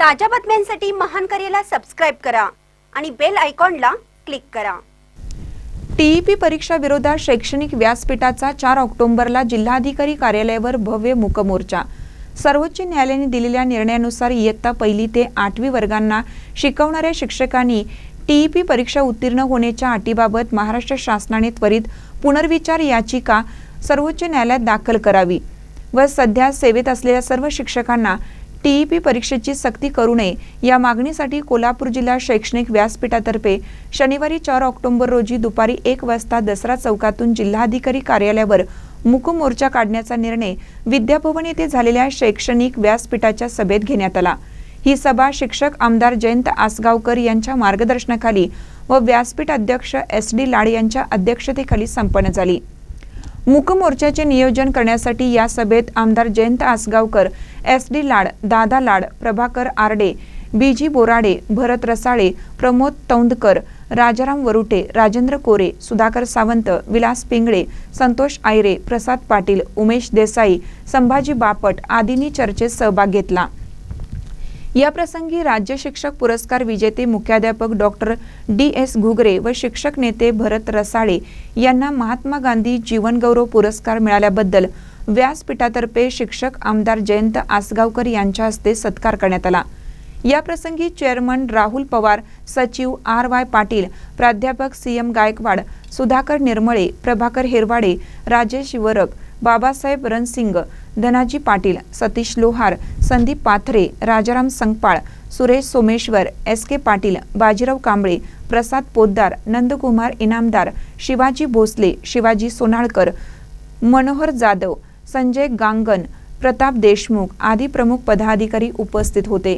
ताज्या बातम्यांसाठी महान करेला सबस्क्राईब करा आणि बेल आयकॉनला क्लिक करा. टीईपी परीक्षा विरोधात शैक्षणिक व्यासपीठाचा चार ऑक्टोबरला जिल्हाधिकारी कार्यालयावर भव्य मुकमोर्चा. सर्वोच्च न्यायालयाने दिलेल्या निर्णयानुसार इयत्ता पहिली ते आठवी वर्गांना शिकवणाऱ्या शिक्षकांनी टीईपी परीक्षा उत्तीर्ण होण्याच्या अटीबाबत महाराष्ट्र शासनाने त्वरित पुनर्विचार याचिका सर्वोच्च न्यायालयात दाखल करावी व सध्या सेवेत असलेल्या सर्व शिक्षकांना टीईपी परीक्षेची सक्ती करू नये या मागणीसाठी कोल्हापूर जिल्हा शैक्षणिक व्यासपीठातर्फे शनिवारी चार ऑक्टोबर रोजी दुपारी एक वाजता दसरा चौकातून जिल्हाधिकारी कार्यालयावर मूक मोर्चा काढण्याचा निर्णय विद्याभवन येथे झालेल्या शैक्षणिक व्यासपीठाच्या सभेत घेण्यात आला. ही सभा शिक्षक आमदार जयंत आसगावकर यांच्या मार्गदर्शनाखाली व व्यासपीठ अध्यक्ष एस डी लाड यांच्या अध्यक्षतेखाली संपन्न झाली. मूक मोर्चाचे नियोजन करण्यासाठी या सभेत आमदार जयंत आसगावकर एस डी लाड दादा लाड प्रभाकर आरडे बी जी बोराडे भरत रसाळे प्रमोद तौंदकर राजाराम वरुटे राजेंद्र कोरे सुधाकर सावंत विलास पिंगळे संतोष आयरे प्रसाद पाटील उमेश देसाई संभाजी बापट आदींनी चर्चेत सहभाग घेतला. याप्रसंगी राज्य शिक्षक पुरस्कार विजेते मुख्याध्यापक डॉक्टर डी एस घुगरे व शिक्षक नेते भरत रसाळे यांना महात्मा गांधी जीवनगौरव पुरस्कार मिळाल्याबद्दल व्यासपीठातर्फे शिक्षक आमदार जयंत आसगावकर यांच्या हस्ते सत्कार करण्यात आला. या प्रसंगी चेअरमन राहुल पवार सचिव आर वाय पाटील प्राध्यापक C M Gaikwad Sudhakar Nirmale Prabhakar Hirwade Rajesh Varak Babasaheb Ransing Dhanaji Patil Satish Lohar Sandeep Pathare Rajaram Sangpal Suresh Someshwar S K Patil Bajirao Kamble Prasad Poddar Nandkumar Inamdar Shivaji Bhosale Shivaji Sonalkar Manohar Jadhav Sanjay Gangan Pratap Deshmukh आदी प्रमुख पदाधिकारी उपस्थित होते.